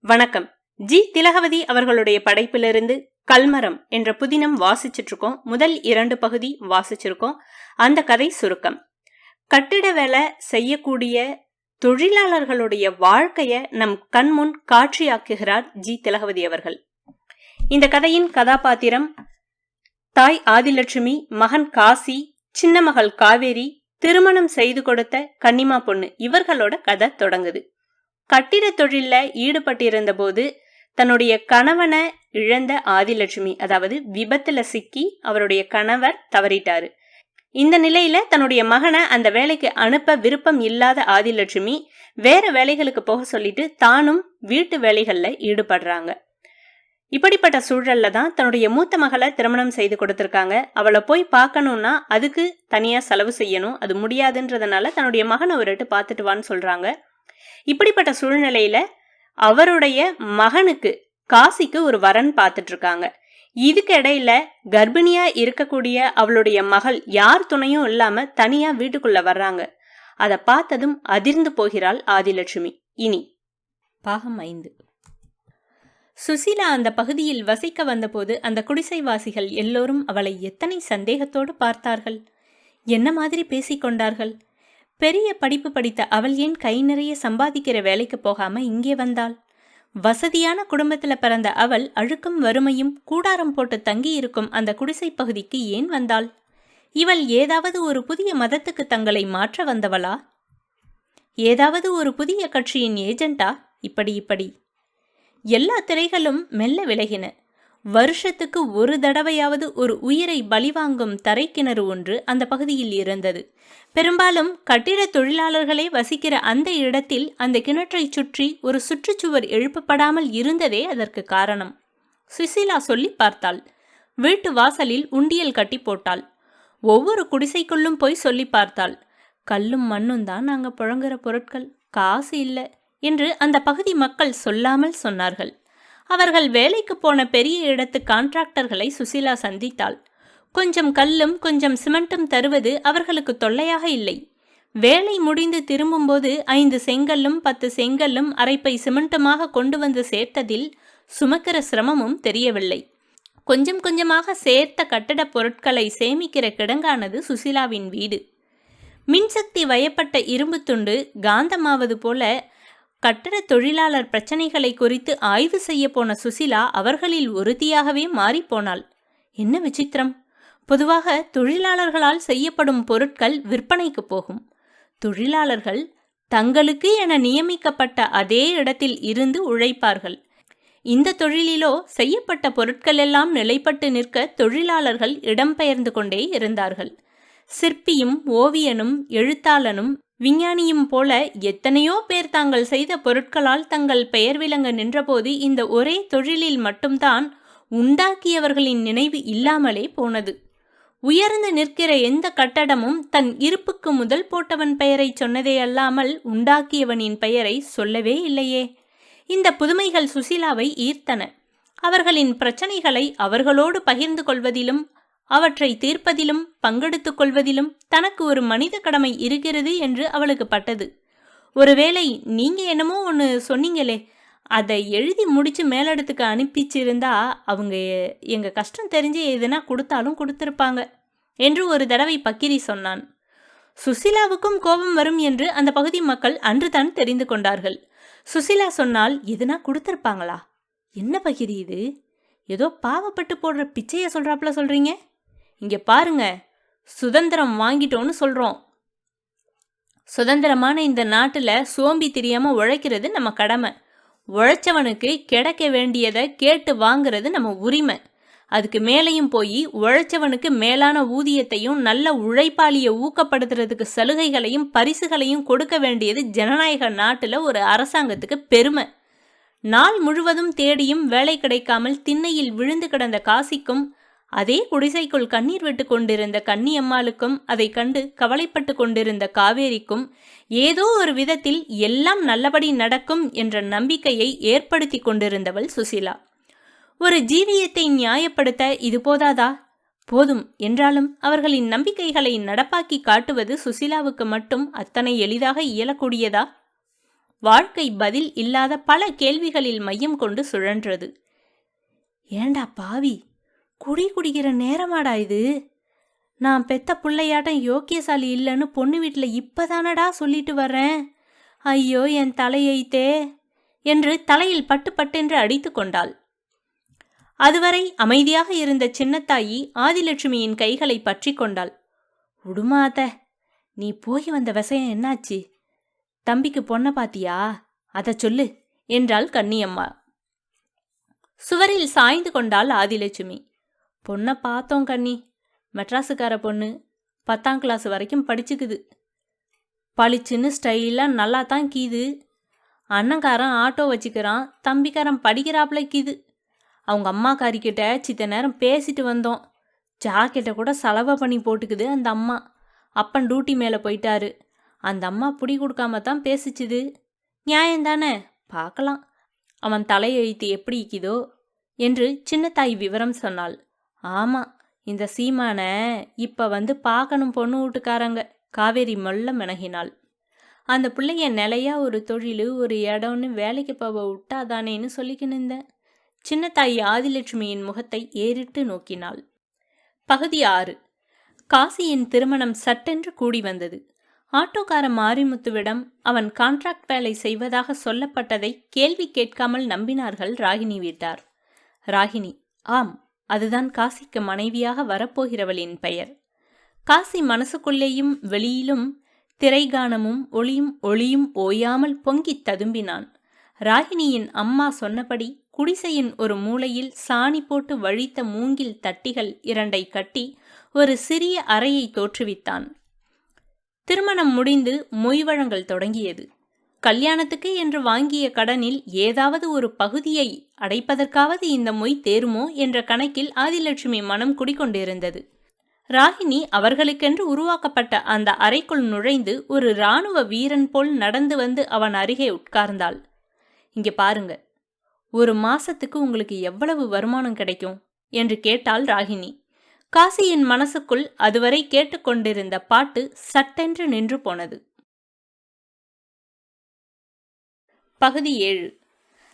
வணக்கம். ஜி. திலகவதி அவர்களுடைய படைப்பிலிருந்து கல்மரம் என்ற புதினம் வாசிச்சிட்டு இருக்கோம் முதல் இரண்டு பகுதி வாசிச்சிருக்கோம். அந்த கதை சுருக்கம். கட்டிட வேலை செய்யக்கூடிய தொழிலாளர்களுடைய வாழ்க்கைய நம் கண்முன் காட்சியாக்குகிறார் ஜி. திலகவதி அவர்கள். இந்த கதையின் கதாபாத்திரம் தாய் ஆதிலட்சுமி மகன் காசி சின்ன மகள் காவேரி திருமணம் செய்து கொடுத்த கன்னிமா பொண்ணு. இவர்களோட கதை தொடங்குது. கட்டிட தொழில்ல ஈடுபட்டிருந்த போது தன்னுடைய கணவனை இழந்த ஆதிலட்சுமி அதாவது விபத்துல சிக்கி அவருடைய கணவர் தவறிட்டாரு. இந்த நிலையில தன்னுடைய மகனை அந்த வேலைக்கு அனுப்ப விருப்பம் இல்லாத ஆதிலட்சுமி வேற வேலைகளுக்கு போக சொல்லிட்டு தானும் வீட்டு வேலைகள்ல ஈடுபடுறாங்க. இப்படிப்பட்ட சூழல்ல தான் தன்னுடைய மூத்த மகளை திருமணம் செய்து கொடுத்துருக்காங்க. அவளை போய் பார்க்கணும்னா அதுக்கு தனியா செலவு செய்யணும் அது முடியாதுன்றதுனால தன்னுடைய மகனை ஒருட்டு பார்த்துட்டு வான்னு சொல்றாங்க. இப்படிப்பட்ட சூழ்நிலையில அவருடைய மகனுக்கு காசிக்கு ஒரு வரன் பார்த்துட்டு இருக்காங்க இதுக்கு இடையில கர்ப்பிணியா இருக்கக்கூடிய அவளுடைய மகள் யார் துணையும் இல்லாம தனியா வீட்டுக்குள்ள வர்றாங்க. அதை பார்த்ததும் அதிர்ந்து போகிறாள் ஆதிலட்சுமி. இனி பாகம் ஐந்து. சுசீலா அந்த பகுதியில் வசிக்க வந்தபோது அந்த குடிசைவாசிகள் எல்லோரும் அவளை எத்தனை சந்தேகத்தோடு பார்த்தார்கள்? என்ன மாதிரி பேசிக்கொண்டார்கள்? பெரிய படிப்பு படித்த அவள் ஏன் கை நிறைய சம்பாதிக்கிற வேலைக்கு போகாம இங்கே வந்தாள்? வசதியான குடும்பத்துல பிறந்த அவள் அழுக்கும் வறுமையும் கூடாரம் போட்டு தங்கி இருக்கும் அந்த குடிசை பகுதிக்கு ஏன் வந்தாள்? இவள் ஏதாவது ஒரு புதிய மதத்துக்கு தங்களை மாற்ற வந்தவளா? ஏதாவது ஒரு புதிய கட்சியின் ஏஜெண்டா? இப்படி இப்படி. எல்லா திரைகளும் மெல்ல விலகின. வருஷத்துக்கு ஒரு தடவையாவது ஒரு உயிரை பலிவாங்கும் தரைக்கிணறு ஒன்று அந்த பகுதியில் இருந்தது. பெரும்பாலும் கட்டிட தொழிலாளர்களே வசிக்கிற அந்த இடத்தில் அந்த கிணற்றை சுற்றி ஒரு சுற்றுச்சுவர் எழுப்பப்படாமல் இருந்ததே அதற்கு காரணம். சுசீலா சொல்லி பார்த்தாள். வீட்டு வாசலில் உண்டியல் கட்டி போட்டாள். ஒவ்வொரு குடிசைக்குள்ளும் போய் சொல்லி பார்த்தாள். கல்லும் மண்ணும் தான் நாங்கள் புழங்குற பொருட்கள். காசு இல்லை என்று அந்த பகுதி மக்கள் சொல்லாமல் சொன்னார்கள். அவர்கள் வேலைக்கு போன பெரிய இடத்து கான்ட்ராக்டர்களை சுசீலா சந்தித்தாள். கொஞ்சம் கல்லும் கொஞ்சம் சிமெண்ட்டும் தருவது அவர்களுக்கு தொல்லையாக இல்லை. வேலை முடிந்து திரும்பும்போது ஐந்து செங்கல்லும் பத்து செங்கல்லும் அரைப்பை சிமெண்ட்டுமாக கொண்டு வந்து சேர்த்ததில் சுமக்கிற சிரமமும் தெரியவில்லை. கொஞ்சம் கொஞ்சமாக சேர்த்த கட்டடப் பொருட்களை சேமிக்கிற கிடங்கானது சுசீலாவின் வீடு. மின்சக்தி வயப்பட்ட இரும்பு துண்டு காந்தமாவது போல கட்டட தொழிலாளர் பிரச்சனைகளை குறித்து ஆய்வு செய்ய போன சுசிலா அவர்களில் ஒருத்தியாகவே மாறிப்போனாள். என்ன விசித்திரம்! பொதுவாக தொழிலாளர்களால் செய்யப்படும் பொருட்கள் விற்பனைக்கு போகும். தொழிலாளர்கள் தங்களுக்கு என நியமிக்கப்பட்ட அதே இடத்தில் இருந்து உழைப்பார்கள். இந்த தொழிலிலோ செய்யப்பட்ட பொருட்களெல்லாம் நிலைப்பட்டு நிற்க தொழிலாளர்கள் இடம்பெயர்ந்து கொண்டே இருந்தார்கள். சிற்பியும் ஓவியனும் எழுத்தாளனும் விஞ்ஞானியும் போல எத்தனையோ பேர் தாங்கள் செய்த பொருட்களால் தங்கள் பெயர் விளங்க நின்றபோது இந்த ஒரே தொழிலில் மட்டும்தான் உண்டாக்கியவர்களின் நினைவு இல்லாமலே போனது. உயர்ந்து நிற்கிற எந்த கட்டடமும் தன் இருப்புக்கு முதல் போட்டவன் பெயரை சொன்னதே அல்லாமல் உண்டாக்கியவனின் பெயரை சொல்லவே இல்லையே. இந்த புதுமைகள் சுசீலாவை ஈர்த்தன. அவர்களின் பிரச்சனைகளை அவர்களோடு பகிர்ந்து கொள்வதிலும் அவற்றை தீர்ப்பதிலும் பங்கெடுத்துக் கொள்வதிலும் தனக்கு ஒரு மனித கடமை இருக்கிறது என்று அவளுக்கு பட்டது. ஒருவேளை நீங்க என்னமோ ஒன்று சொன்னீங்களே அதை எழுதி முடிச்சு மேலிடத்துக்கு அனுப்பிச்சிருந்தா அவங்க எங்க கஷ்டம் தெரிஞ்சு எதுனா கொடுத்தாலும் கொடுத்துருப்பாங்க என்று ஒரு தடவை பக்கிரி சொன்னான். சுசிலாவுக்கும் கோபம் வரும் என்று அந்த பகுதி மக்கள் அன்றுதான் தெரிந்து கொண்டார்கள். சுசிலா சொன்னால் எதுனா கொடுத்துருப்பாங்களா? என்ன பகிரி இது? ஏதோ பாவப்பட்டு போடுற பிச்சையை சொல்றாப்புல சொல்றீங்க? இங்கே பாருங்க சுதந்திரம் வாங்கிட்டோன்னு சொல்கிறோம் சுதந்திரமான இந்த நாட்டில் சோம்பி தெரியாமல் உழைக்கிறது நம்ம கடமை. உழைச்சவனுக்கு கிடைக்க வேண்டியதை கேட்டு வாங்குறது நம்ம உரிமை. அதுக்கு மேலேயும் போய் உழைச்சவனுக்கு மேலான ஊதியத்தையும் நல்ல உழைப்பாளியை ஊக்கப்படுத்துறதுக்கு சலுகைகளையும் பரிசுகளையும் கொடுக்க வேண்டியது ஜனநாயக நாட்டில் ஒரு அரசாங்கத்துக்கு பெருமை. நாள் முழுவதும் தேடியும் வேலை கிடைக்காமல் திண்ணையில் விழுந்து கிடந்த காசிக்கும் அதே குடிசைக்குள் கண்ணீர் விட்டு கொண்டிருந்த கன்னியம்மாளுக்கும் அதை கண்டு கவலைப்பட்டு கொண்டிருந்த காவேரிக்கும் ஏதோ ஒரு விதத்தில் எல்லாம் நல்லபடி நடக்கும் என்ற நம்பிக்கையை ஏற்படுத்தி கொண்டிருந்தவள் சுசிலா. ஒரு ஜீவியத்தை நியாயப்படுத்த இது போதாதா? போதும். என்றாலும் அவர்களின் நம்பிக்கைகளை நடப்பாக்கி காட்டுவது சுசிலாவுக்கு மட்டும் அத்தனை எளிதாக இயலக்கூடியதா? வாழ்க்கை பதில் இல்லாத பல கேள்விகளில் மையம் கொண்டு சுழன்றது. ஏண்டா பாவி? குடி குடிக்கிற நேரமாடா இது. நான் பெத்த பிள்ளையாட்டம் யோக்கியசாலி இல்லைன்னு பொண்ணு வீட்டில் இப்பதானடா சொல்லிட்டு வர்றேன். ஐயோ என் தலையைத்தே. என்று தலையில் பட்டு பட்டென்று அடித்து கொண்டாள். அதுவரை அமைதியாக இருந்த சின்னத்தாயி ஆதிலட்சுமியின் கைகளை பற்றி கொண்டாள். உடுமாத நீ போய் வந்த விஷயம் என்னாச்சு? தம்பிக்கு பொண்ணை பாத்தியா? அதை சொல்லு என்றாள் கன்னியம்மா. சுவரில் சாய்ந்து கொண்டாள் ஆதிலட்சுமி. பொண்ணை பார்த்தோம் கண்ணி. மெட்ராஸுக்கார பொண்ணு பத்தாம் கிளாஸ் வரைக்கும் படிச்சுக்குது. பளிச்சுன்னு ஸ்டைலாக நல்லா தான் கீது. அண்ணங்காரன் ஆட்டோ வச்சுக்கிறான் தம்பிக்காரன் படிக்கிறாப்புல கீது. அவங்க அம்மாக்காரிக்கிட்ட சித்த நேரம் பேசிட்டு வந்தோம். ஜாக்கெட்டை கூட செலவை பண்ணி போட்டுக்குது அந்த அம்மா. அப்பன் டியூட்டி மேலே போயிட்டாரு. அந்த அம்மா பிடி கொடுக்காம தான் பேசிச்சுது. நியாயந்தானே? பார்க்கலாம். அவன் தலையெழுத்து எப்படி இக்கிதோ என்று சின்னத்தாய் விவரம் சொன்னாள். ஆமாம் இந்த சீமானை இப்போ வந்து பார்க்கணும் பொண்ணு வீட்டுக்காரங்க. காவேரி மொல்ல மினகினாள். அந்த பிள்ளைய நிலையா ஒரு தொழில் ஒரு இடம்னு வேலைக்கு போக விட்டாதானேன்னு சொல்லிக்கின்னு இருந்தேன். சின்னத்தாயி ஆதிலட்சுமியின் முகத்தை ஏறிட்டு நோக்கினாள். பகுதி ஆறு. காசியின் திருமணம் சட்டென்று கூடி வந்தது. ஆட்டோக்கார மாரிமுத்துவிடம் அவன் கான்ட்ராக்ட் வேலை செய்வதாக சொல்லப்பட்டதை கேள்வி கேட்காமல் நம்பினார்கள் ராகினி வீட்டார். ராகினி ஆம் அதுதான் காசிக்கு மனைவியாக வரப்போகிறவளின் பெயர். காசி மனசுக்குள்ளேயும் வெளியிலும் திரைகானமும் ஒளியும் ஒளியும் ஓயாமல் பொங்கித் ததும்பினான். ராகினியின் அம்மா சொன்னபடி குடிசையின் ஒரு மூலையில் சாணி போட்டு வழித்த மூங்கில் தட்டிகள் இரண்டை கட்டி ஒரு சிறிய அறையை தோற்றுவித்தான். திருமணம் முடிந்து மொய்வழங்கல் தொடங்கியது. கல்யாணத்துக்கு என்று வாங்கிய கடனில் ஏதாவது ஒரு பகுதியை அடைப்பதற்காவது இந்த மொய் தேருமோ என்ற கணக்கில் ஆதிலட்சுமி மனம் குடிக்கொண்டிருந்தது ராகினி அவர்களுக்கென்று உருவாக்கப்பட்ட அந்த அறைக்குள் நுழைந்து ஒரு இராணுவ வீரன் போல் நடந்து வந்து அவன் அருகே உட்கார்ந்தாள். இங்கே பாருங்க ஒரு மாசத்துக்கு உங்களுக்கு எவ்வளவு வருமானம் கிடைக்கும்? என்று கேட்டாள் ராகினி காசியின் மனசுக்குள் அதுவரை கேட்டுக்கொண்டிருந்த பாட்டு சட்டென்று நின்று போனது. பகுதி ஏழு.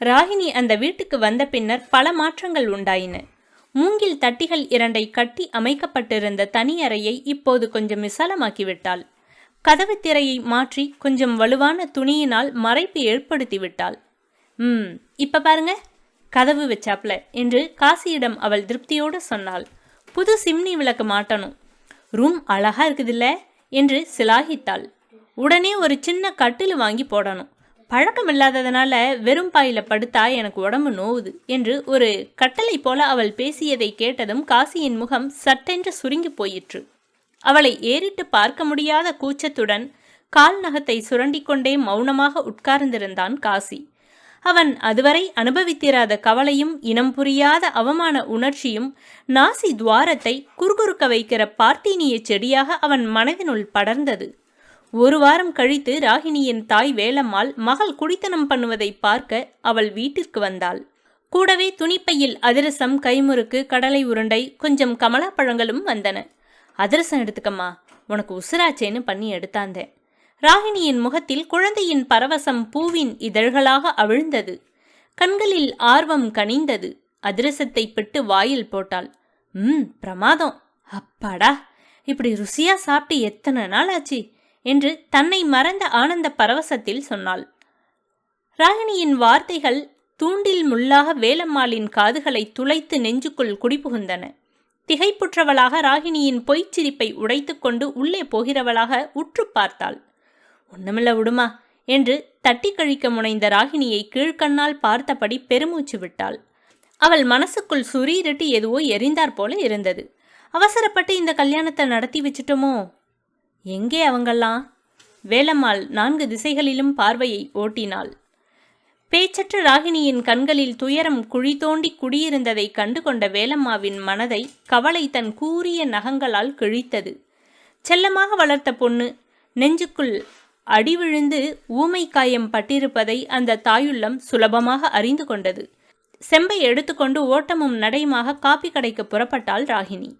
ராகினி அந்த வீட்டுக்கு வந்த பின்னர் பல மாற்றங்கள் உண்டாயின. மூங்கில் தட்டிகள் இரண்டை கட்டி அமைக்கப்பட்டிருந்த தனி அறையை இப்போது கொஞ்சம் விசாலமாக்கிவிட்டாள். கதவு திரையை மாற்றி கொஞ்சம் வலுவான துணியினால் மறைப்பு ஏற்படுத்தி விட்டாள் ம் இப்ப பாருங்க கதவு வச்சாப்ல என்று காசியிடம் அவள் திருப்தியோடு சொன்னாள். புது சிம்னி விளக்கு மாட்டணும். ரூம் அழகா இருக்குதுல்ல என்று சிலாகித்தாள். உடனே ஒரு சின்ன கட்டில் வாங்கி போடணும். பழக்கம் இல்லாததுனால வெறும் பாயில படுத்தா எனக்கு உடம்பு நோவுது என்று ஒரு கட்டளை போல அவள் பேசியதை கேட்டதும் காசியின் முகம் சட்டென்று சுருங்கி போயிற்று. அவளை ஏறிட்டு பார்க்க முடியாத கூச்சத்துடன் கால் நகத்தை சுரண்டிக்கொண்டே மௌனமாக உட்கார்ந்திருந்தான் காசி. அவன் அதுவரை அனுபவித்திராத கவலையும் இனம் புரியாத அவமான உணர்ச்சியும் நாசி துவாரத்தை குறுகுறுக்க வைக்கிற பார்த்தீனிய செடியாக அவன் மனதினுள் படர்ந்தது. ஒரு வாரம் கழித்து ராகினியின் தாய் வேலம்மாள் மகள் குடித்தனம் பண்ணுவதை பார்க்க அவள் வீட்டிற்கு வந்தாள். கூடவே துணிப்பையில் அதிரசம் கைமுறுக்கு கடலை உருண்டை கொஞ்சம் கமலாப்பழங்களும் வந்தன. அதிரசம் எடுத்துக்கம்மா உனக்கு உசுராச்சேன்னு பண்ணி எடுத்தாந்தேன். ராகினியின் முகத்தில் குழந்தையின் பரவசம் பூவின் இதழ்களாக அவிழ்ந்தது. கண்களில் ஆர்வம் கனிந்தது. அதிரசத்தை பிட்டு வாயில் போட்டாள். ம் பிரமாதம். அப்பாடா இப்படி ருசியா சாப்பிட்டு எத்தனை நாள் ஆச்சு என்று தன்னை மறந்த ஆனந்த பரவசத்தில் சொன்னாள். ராகினியின் வார்த்தைகள் தூண்டில் முள்ளாக வேலம்மாளின் காதுகளை துளைத்து நெஞ்சுக்குள் குடிபுகுந்தன. திகைப்புற்றவளாக ராகினியின் பொய்ச்சிரிப்பை உடைத்துக்கொண்டு உள்ளே போகிறவளாக உற்று பார்த்தாள். ஒண்ணுமில்ல விடுமா என்று தட்டி கழிக்க முனைந்த ராகினியை கீழ்கண்ணால் பார்த்தபடி பெருமூச்சு விட்டாள். அவள் மனசுக்குள் சுரீரிட்டு எதுவோ எரிந்தாற் போல இருந்தது. அவசரப்பட்டு இந்த கல்யாணத்தை நடத்தி வச்சுட்டோமோ? எங்கே அவங்கெல்லாம் வேலம்மாள் நான்கு திசைகளிலும் பார்வையை ஓட்டினாள். பேச்சற்ற ராகினியின் கண்களில் துயரம் குழி தோண்டி குடியிருந்ததை கண்டு கொண்ட வேலம்மாவின் மனதை கவலை தன் கூரிய நகங்களால் கிழித்தது. செல்லமாக வளர்த்த பொண்ணு நெஞ்சுக்குள் அடிவிழுந்து ஊமை காயம் பட்டிருப்பதை அந்த தாயுள்ளம் சுலபமாக அறிந்து கொண்டது. செம்பை எடுத்துக்கொண்டு ஓட்டமும் நடையுமாக காப்பி கடைக்கு புறப்பட்டாள் ராகினி